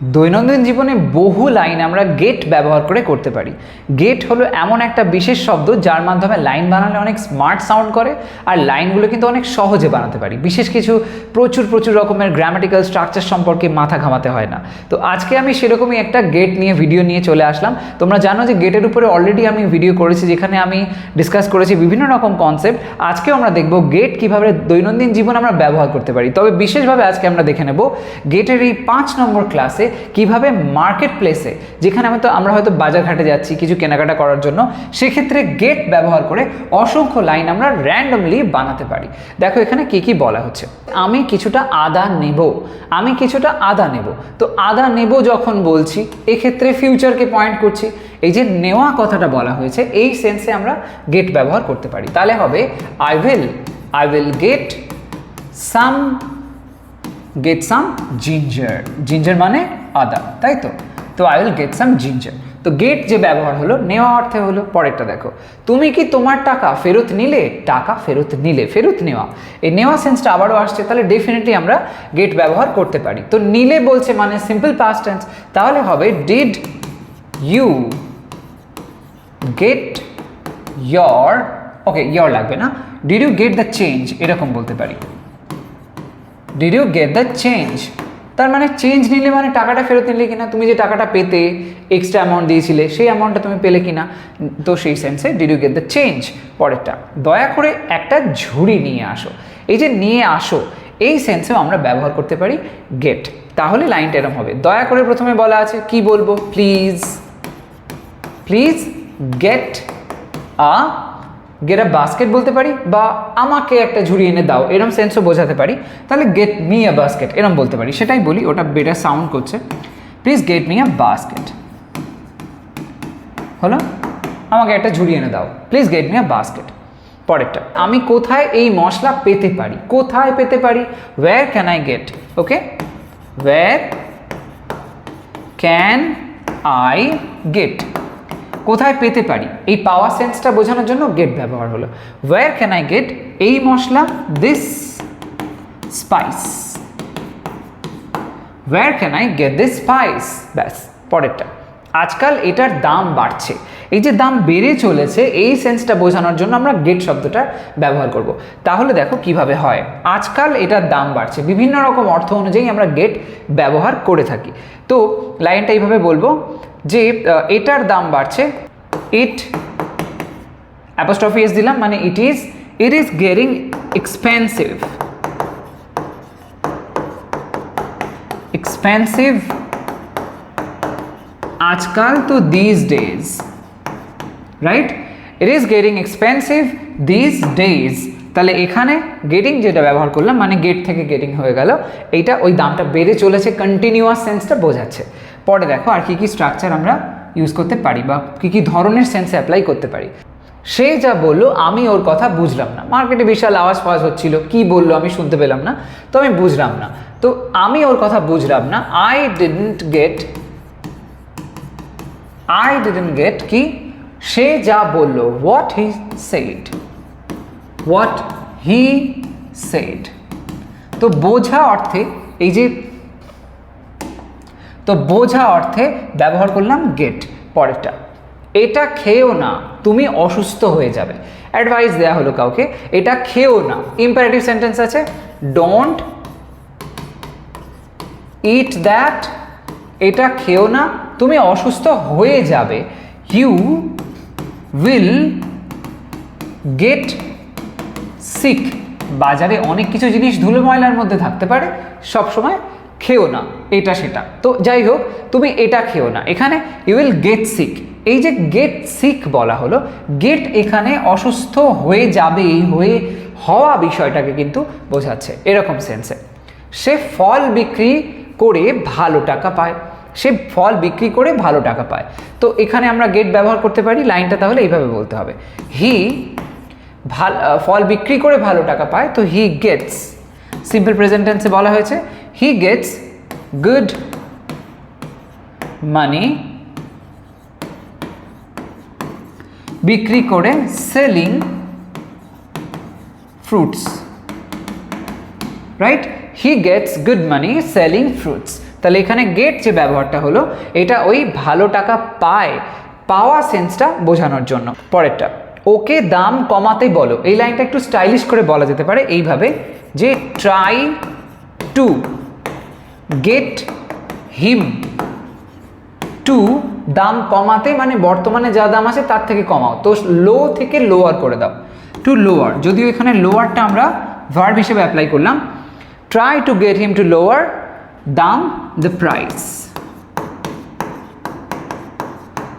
দৈনন্দিন জীবনে বহু লাইন আমরা গেট ব্যবহার করে করতে পারি। গেট হলো এমন একটা বিশেষ শব্দ যার মাধ্যমে লাইন বানালে অনেক স্মার্ট সাউন্ড করে আর লাইনগুলো কিন্তু অনেক সহজে বানাতে পারি। বিশেষ কিছু প্রচুর প্রচুর রকমের গ্রামাটিক্যাল স্ট্রাকচার সম্পর্কে মাথা ঘামাতে হয় না। তো আজকে আমি সেরকমই একটা গেট নিয়ে ভিডিও নিয়ে চলে আসলাম। তোমরা জানো যে গেটের উপরে অলরেডি আমি ভিডিও করেছি, যেখানে আমি ডিসকাস করেছি বিভিন্ন রকম কনসেপ্ট আজকেও আমরা দেখব গেট কীভাবে দৈনন্দিন জীবন আমরা ব্যবহার করতে পারি। তবে বিশেষভাবে আজকে আমরা দেখে নেব গেটের এই পাঁচ নম্বর ক্লাসে কীভাবে মার্কেট প্লেসে যেখানে আমি তো আমরা হয়তো বাজারঘাটে যাচ্ছি কিছু কেনাকাটা করার জন্য, সেক্ষেত্রে গেট ব্যবহার করে অসংখ্য লাইন আমরা র্যান্ডমলি বানাতে পারি। দেখো এখানে কি কি বলা হচ্ছে। আমি কিছুটা আদা নেব। আমি কিছুটা আদা নেব। তো আদা নেব যখন বলছি, এক্ষেত্রে ফিউচারকে পয়েন্ট করছি। এই যে নেওয়া কথাটা বলা হয়েছে, এই সেন্সে আমরা গেট ব্যবহার করতে পারি। তাহলে হবে I will I will get some get some ginger ginger মানে আদা, তাই তো? তো I will get some ginger তো গেট যে ব্যবহার হলো, নেওয়া অর্থে হলো, পরেরটা দেখো। তুমি কি তোমার টাকা ফেরত নিলে? টাকা ফেরত নিলে, ফেরত নেওয়া। এই নেওয়া সেন্সটা আবারও আসছে, তাহলে ডেফিনেটলি আমরা গেট ব্যবহার করতে পারি। তো নিলে বলছে মানে সিম্পল পাস্ট টেন্স তাহলে হবে did you get your okay your লাগবে না। Did you get the change এরকম বলতে পারি। Did you get the change তার মানে চেঞ্জ নিলে মানে টাকাটা ফেরত নিলে কিনা? তুমি যে টাকাটা পেতে এক্সট্রা অ্যামাউন্ট দিয়েছিলে, সেই অ্যামাউন্টটা তুমি পেলে কিনা? তো সেই সেন্সে did you get the change পরেরটা, দয়া করে একটা ঝুড়ি নিয়ে আসো। এই যে নিয়ে আসো, এই সেন্সেও আমরা ব্যবহার করতে পারি গেট তাহলে লাইনটা এরকম হবে। দয়া করে প্রথমে বলা আছে, কি বলব? Please please get a get a basket বলতে পারি বা আমাকে একটা ঝুড়ি এনে দাও, এরম সেন্সও বোঝাতে পারি। তাহলে গেট মি আ বাস্কেট এরম বলতে পারি। সেটাই বলি, ওটা বেটার সাউন্ড করছে। Please get me a basket হলো? আমাকে একটা ঝুড়ি এনে দাও। Please get me a basket পরেরটা, আমি কোথায় এই মশলা পেতে পারি? কোথায় পেতে পারি? Where can I get okay where can I get কোথায় পেতে পারি? এই পাওয়ার সেন্সটা বোঝানোর জন্য গেট ব্যবহার হলো। ওয়ার ক্যান আই গেট এই মশলা? This spice where can I get this spice ব্যাস, পরেরটা। আজকাল এটার দাম বাড়ছে। এই যে দাম বেড়ে চলেছে, এই সেন্সটা বোঝানোর জন্য আমরা গেট শব্দটা ব্যবহার করব। তাহলে দেখো কীভাবে হয়। আজকাল এটার দাম বাড়ছে। বিভিন্ন রকম অর্থ অনুযায়ী আমরা গেট ব্যবহার করে থাকি। তো লাইনটা এইভাবে বলব যে এটার দাম বাড়ছে। ইট অ্যাপোস্ট্রফি এস দিলাম মানে it is it is getting expensive expensive আজকাল তো this days right it is getting expensive this days তাহলে এখানে গেটিং যেটা ব্যবহার করলাম মানে গেট থেকে গেটিং হয়ে গেল, এইটা ওই দামটা বেড়ে চলেছে কন্টিনিউয়াস সেন্সটা বোঝাচ্ছে। পরে দেখো আর কী কী স্ট্রাকচার আমরা ইউজ করতে পারি বা কী কী ধরনের সেন্সে অ্যাপ্লাই করতে পারি। সে যা বলল, আমি ওর কথা বুঝলাম না। মার্কেটে বিশাল আওয়াজ ফাওয়াজ হচ্ছিল, কি বলল আমি শুনতে পেলাম না, তো আমি বুঝলাম না। তো আমি ওর কথা বুঝলাম না। I didn't get I didn't get কি? সে যা বলল what he said what he said তো বোঝা অর্থে, এই যে, তো বোঝা অর্থে ব্যবহার করলাম গেট পরেরটা। এটা খেয়েও না, তুমি অসুস্থ হয়ে যাবে। অ্যাডভাইস দেওয়া হলো কাউকে, এটা খেয়েও না। ইম্পারেটিভ সেন্টেন্স আছে ডোন্ট ইট দ্যাট এটা খেও না, তুমি অসুস্থ হয়ে যাবে। ইউ উইল গেট সিক বাজারে অনেক কিছু জিনিস ধুলো ময়লার মধ্যে থাকতে পারে সব সময় খেও না, এটা সেটা। তো যাই হোক, তুমি এটা খেও না। এখানে ইউ উইল গেট সিক এই যে গেট সিক বলা হলো গেট এখানে অসুস্থ হয়ে যাবে হয়ে হওয়া বিষয়টাকে কিন্তু বোঝাচ্ছে। এরকম সেন্সে সে ফল বিক্রি করে ভালো টাকা পায়। সে ফল বিক্রি করে ভালো টাকা পায়। তো এখানে আমরা গেট ব্যবহার করতে পারি, লাইনটা তাহলে এইভাবে বলতে হবে। হি ভালো ফল বিক্রি করে ভালো টাকা পায়, তো হি গেটস সিম্পল প্রেজেন্টেন্সে বলা হয়েছে হি গেটস গুড মানি বিক্রি করে selling fruits right he gets good money selling fruits তাহলে এখানে গেট যে ব্যবহারটা হলো, এটা ওই ভালো টাকা পায়, পাওয়া সেন্সটা বোঝানোর জন্য। পরেরটা, ওকে দাম কমাতে বলো। এই লাইনটা একটু স্টাইলিশ করে বলা যেতে পারে, এইভাবে, যে try to get him to দাম কমাতে মানে বর্তমানে যা দাম আছে তার থেকে কমাও। তো লো থেকে লোয়ার করে দাও। টু লোয়ার যদিও এখানে লোয়ারটা আমরা ভার্ব হিসেবে অ্যাপ্লাই করলাম। Try to get him to lower দাম দ্য প্রাইস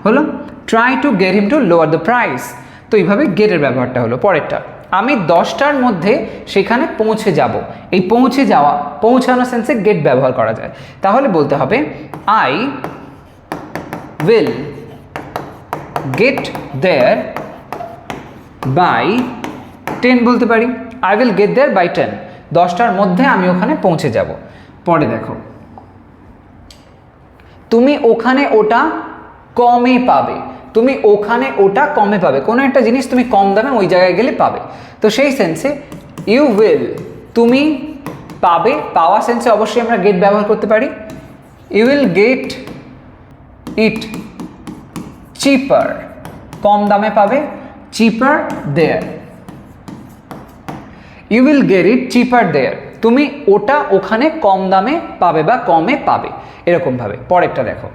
হলো try to get him to lower the price তো এইভাবে গেটের ব্যবহারটা হলো। পরেরটা, আমি দশটার মধ্যে সেখানে পৌঁছে যাব। এই পৌঁছে যাওয়া পৌঁছানো সেন্সে গেট ব্যবহার করা যায়। তাহলে বলতে হবে I will get there by ten বলতে পারি। I will get there by ten দশটার মধ্যে আমি ওখানে পৌঁছে যাব। পরে দেখো। তুমি ওখানে ওটা কমে পাবে। তুমি ওখানে ওটা কমে পাবে। কোনো একটা জিনিস তুমি কম দামে ওই জায়গায় গেলে পাবে। তো সেই সেন্সে ইউ উইল তুমি পাবে। পাওয়া সেন্সে অবশ্যই আমরা গেট ব্যবহার করতে পারি। You will get it cheaper কম দামে পাবে cheaper there you will get it cheaper there তুমি ওটা ওখানে কম দামে পাবে বা কমে পাবে। এরকমভাবে। পরেরটা দেখো।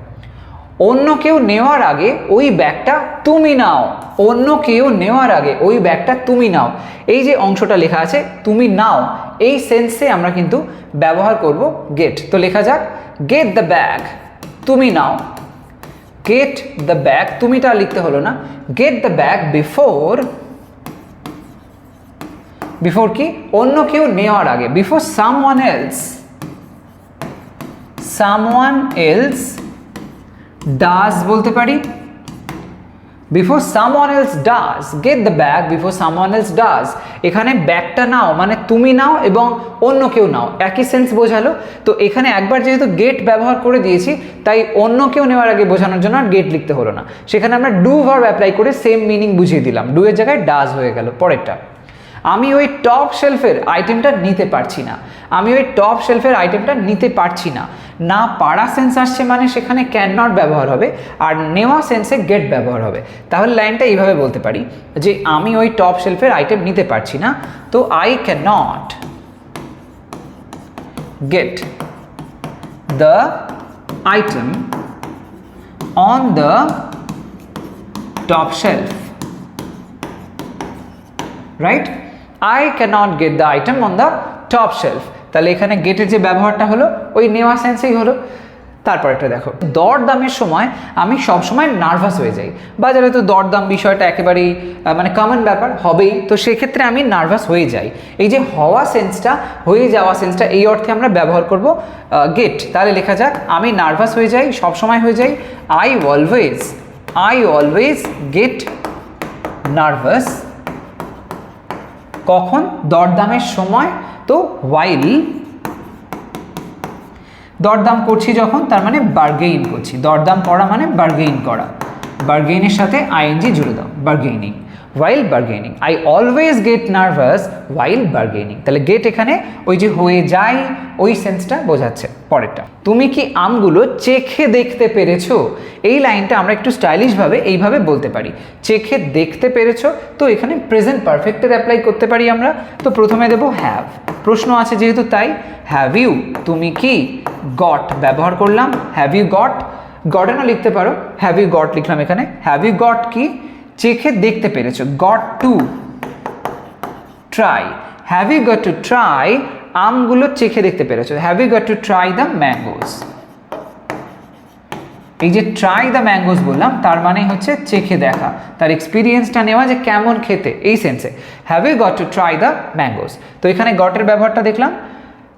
অন্য কেউ নেওয়ার আগে ওই ব্যাগটা তুমি নাও। অন্য কেউ নেওয়ার আগে ওই ব্যাগটা তুমি নাও। এই যে অংশটা লেখা আছে, তুমি নাও। এই সেন্সে আমরা কিন্তু ব্যবহার করব গেট তো লেখা যাক গেট দ্য ব্যাগ তুমি নাও। গেট দ্য ব্যাগ তুমিটা লিখতে হলো না। Get the bag before before কি? অন্য কেউ নেওয়ার আগে before someone else someone else does বলতে পারি? Before someone else does get the bag before someone else does এখানে ব্যাগটা নাও মানে তুমি নাও এবং অন্য কেউ নাও। একই সেন্স বোঝালো। তো এখানে একবার যেহেতু গেট ব্যবহার করে দিয়েছি, তাই অন্য কেউ নেওয়ার আগে বোঝানোর জন্য আর গেট লিখতে হলো না। সেখানে আমরা ডু ভার্ব অ্যাপ্লাই করে সেম মিনিং বুঝিয়ে দিলাম। ডু এর জায়গায় ডাজ হয়ে গেল। পরেরটা। আমি ওই টপ শেলফের আইটেমটা নিতে পারছি না। আমি ওই টপ শেলফের আইটেমটা নিতে পারছি না। না পাড়া সেন্স আসছে মানে সেখানে ক্যান নট ব্যবহার হবে, আর নেওয়া সেন্সে গেট ব্যবহার হবে। তাহলে লাইনটা এইভাবে বলতে পারি যে আমি ওই টপ শেলফের আইটেম নিতে পারছি না, তো I can not get the item on the top shelf right I can't get the item on the top shelf তাহলে এখানে গেটের যে ব্যবহারটা হলো, ওই নেওয়া সেন্সেই হলো। তারপর একটা দেখো। দরদামের সময় আমি সবসময় নার্ভাস হয়ে যাই। বাজারে তো দরদাম বিষয়টা একেবারেই মানে কমন ব্যাপার, হবেই। তো সেক্ষেত্রে আমি নার্ভাস হয়ে যাই। এই যে হওয়া সেন্সটা হয়ে যাওয়া সেন্সটা এই অর্থে আমরা ব্যবহার করব গেট তাহলে লেখা যাক, আমি নার্ভাস হয়ে যাই, সবসময় হয়ে যাই। I always I always get nervous কখন? দরদামের সময়। তো ওয়াইল দরদাম করছি যখন, তার মানে বার্গেইন করছি। দরদাম করা মানে বার্গেইন করা। বার্গেইনের সাথে আইএনজি জুড়ে দাও। Bargaining while bargaining I always get nervous while bargaining তাহলে গেট এখানে ওই যে হয়ে যায়, ওই সেন্সটা বোঝাচ্ছে পরেরটা। তুমি কি আমগুলো চেখে দেখতে পেরেছ? এই লাইনটা আমরা একটু স্টাইলিশভাবে এইভাবে বলতে পারি। চেখে দেখতে পেরেছ? তো এখানে প্রেজেন্ট পারফেক্টের অ্যাপ্লাই করতে পারি আমরা। তো প্রথমে দেবো হ্যাভ প্রশ্ন আছে যেহেতু তাই হ্যাভ ইউ তুমি কি গট ব্যবহার করলাম? হ্যাভ ইউ গট গটেনও লিখতে পারো। হ্যাভ ইউ গট লিখলাম এখানে। হ্যাভ ইউ গট কি? চেখে দেখতে পেরেছ। Got to try have you got to try আমগুলো চেখে দেখতে পেরেছ। Have you got to try the mangoes এই যে ট্রাই দ্য ম্যাঙ্গোস বললাম, তার মানে হচ্ছে চেখে দেখা। তার এক্সপিরিয়েন্সটা নেওয়া যে কেমন খেতে, এই সেন্সে have you got to try the mangoes তো এখানে গটের ব্যবহারটা দেখলাম।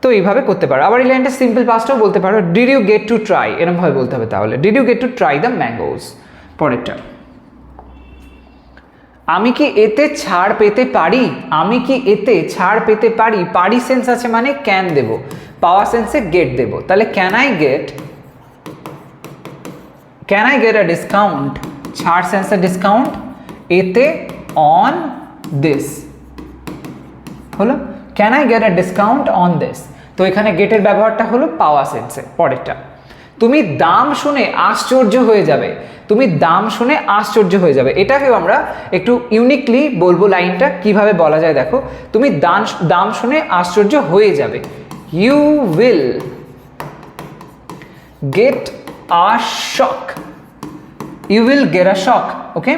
তো এইভাবে করতে পারো। আবার এই লাইনটা সিম্পল পাস্টও বলতে পারো। Did you get to try এরকমভাবে বলতে হবে তাহলে। Did you get to try the mangoes পরেরটা। আমি কি এতে ছাড় পেতে পারি? আমি কি এতে ছাড় পেতে পারি? পারি সেন্স আছে মানে ক্যান দেব। পাওয়ার সেন্সে গেট দেব। তাহলে can I get can I get a discount ছাড় সেন্সে ডিসকাউন্ট এতে অন দিস হলো? Can I get a discount on this তো এখানে গেটের ব্যবহারটা হলো পাওয়া সেন্সে পরেরটা। তুমি দাম শুনে আশ্চর্য হয়ে যাবে। তুমি দাম শুনে আশ্চর্য হয়ে যাবে। এটাকেও আমরা একটু ইউনিকলি বলব লাইনটা, কীভাবে বলা যায় দেখো। তুমি দান, দাম শুনে আশ্চর্য হয়ে যাবে। You will get a shock you will get a shock okay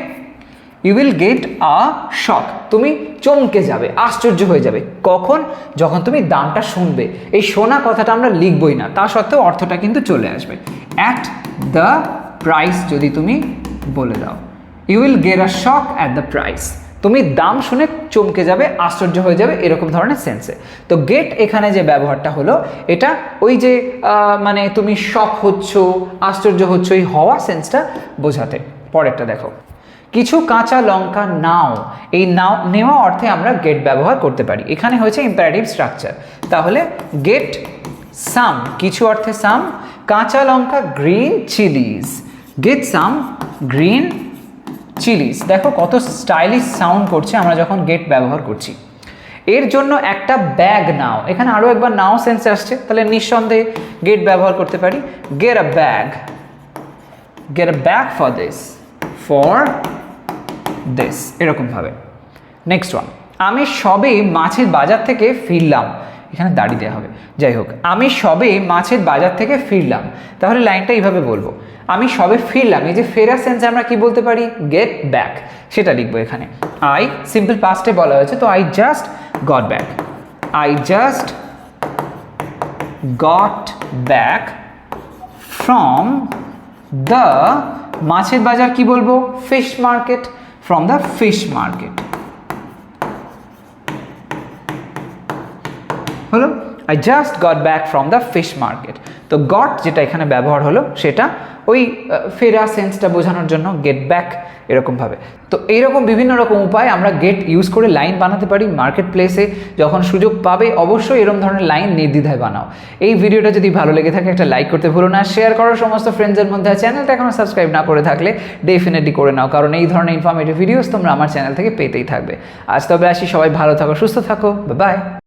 you will get a shock তুমি চমকে যাবে, আশ্চর্য হয়ে যাবে। কখন? যখন তুমি দামটা শুনবে। এই শোনা কথাটা আমরা লিখবই না, তা সত্ত্বেও অর্থটা কিন্তু চলে আসবে। অ্যাট দ্য প্রাইস যদি তুমি বলে দাও you will get a shock at the price তুমি দাম শুনে চমকে যাবে, আশ্চর্য হয়ে যাবে এরকম ধরনের সেন্সে তো গেট এখানে যে ব্যবহারটা হলো, এটা ওই যে মানে তুমি শক হচ্ছ, আশ্চর্য হচ্ছ, এই হওয়া সেন্সটা বোঝাতে। পরেরটা দেখো। কিছু কাঁচা লঙ্কা নাও। এই নাও, নেওয়া অর্থে আমরা গেট ব্যবহার করতে পারি। এখানে হয়েছে ইম্পারেটিভ স্ট্রাকচার তাহলে গেট সাম কিছু অর্থে সাম কাঁচা লঙ্কা green chillies get some green chillies দেখো কত স্টাইলিশ সাউন্ড করছে আমরা যখন গেট ব্যবহার করছি। এর জন্য একটা ব্যাগ নাও। এখানে আরও একবার নাও সেন্স আসছে। তাহলে নিঃসন্দেহে গেট ব্যবহার করতে পারি। Get a bag get a bag for this for this এরকমভাবে। নেক্সট ওয়ান আমি সবে মাছের বাজার থেকে ফিরলাম। এখানে দাঁড়িয়ে দেওয়া হবে। যাই হোক, আমি সবে মাছের বাজার থেকে ফিরলাম। তাহলে লাইনটা এইভাবে বলব। আমি সবে ফিরলাম, এই যে ফেরার সেন্সে আমরা কি বলতে পারি? গেট ব্যাক সেটা লিখব এখানে। আই সিম্পল পাস্টে বলা হয়েছে, তো I just got back I just got back from the মাছের বাজার কি বলব? Fish market from the fish market. Hello? I just got back from the fish market. তো গট যেটা এখানে ব্যবহার হলো সেটা ওই ফেরা সেন্সটা বোঝানোর জন্য গেট ব্যাক এরকমভাবে। তো এইরকম বিভিন্ন রকম উপায় আমরা গেট ইউজ করে লাইন বানাতে পারি মার্কেট প্লেসে যখন সুযোগ পাবে অবশ্যই এরকম ধরনের লাইন নির্দ্বিধায় বানাও। এই ভিডিওটা যদি ভালো লেগে থাকে একটা লাইক করতে ভুলো না শেয়ার করো সমস্ত ফ্রেন্ডসের মধ্যে চ্যানেলটা এখনও সাবস্ক্রাইব না করে থাকলে ডেফিনেটলি করে নাও, কারণ এই ধরনের ইনফরমেটিভ ভিডিওস তোমরা আমার চ্যানেল থেকে পেতেই থাকবে। আজ তবে আসি, সবাই ভালো থাকো, সুস্থ থাকো বাই